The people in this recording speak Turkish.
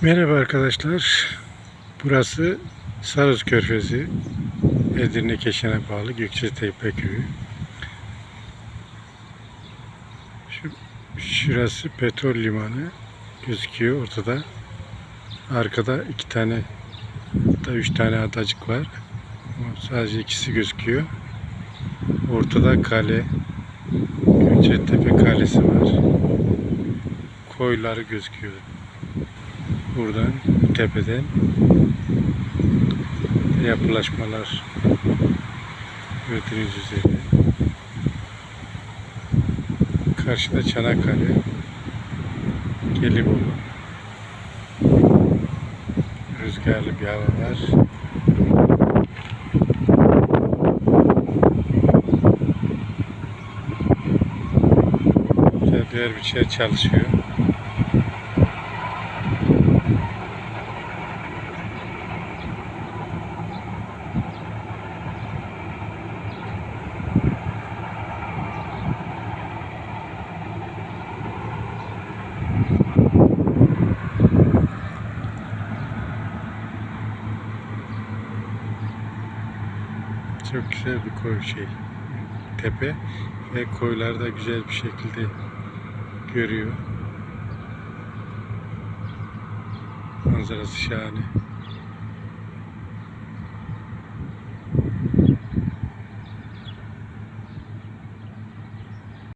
Merhaba arkadaşlar. Burası Sarız Körfezi. Edirne Keşan'a bağlı Gökçetepe köyü. Şu, şurası petrol limanı gözüküyor ortada. Arkada iki tane da üç tane adacık var. Ama sadece ikisi gözüküyor. Ortada kale. Gökçetepe Kalesi var. Koyları gözüküyor. Buradan tepeden yapılaşmalar gördüğünüz üzere. Karşıda Çanakkale, Gelibolu. Rüzgarlı bir hava var. Güzel bir biçer çalışıyor. Çok güzel bir koy şey tepe ve koyları da güzel bir şekilde görüyor. Manzarası şahane.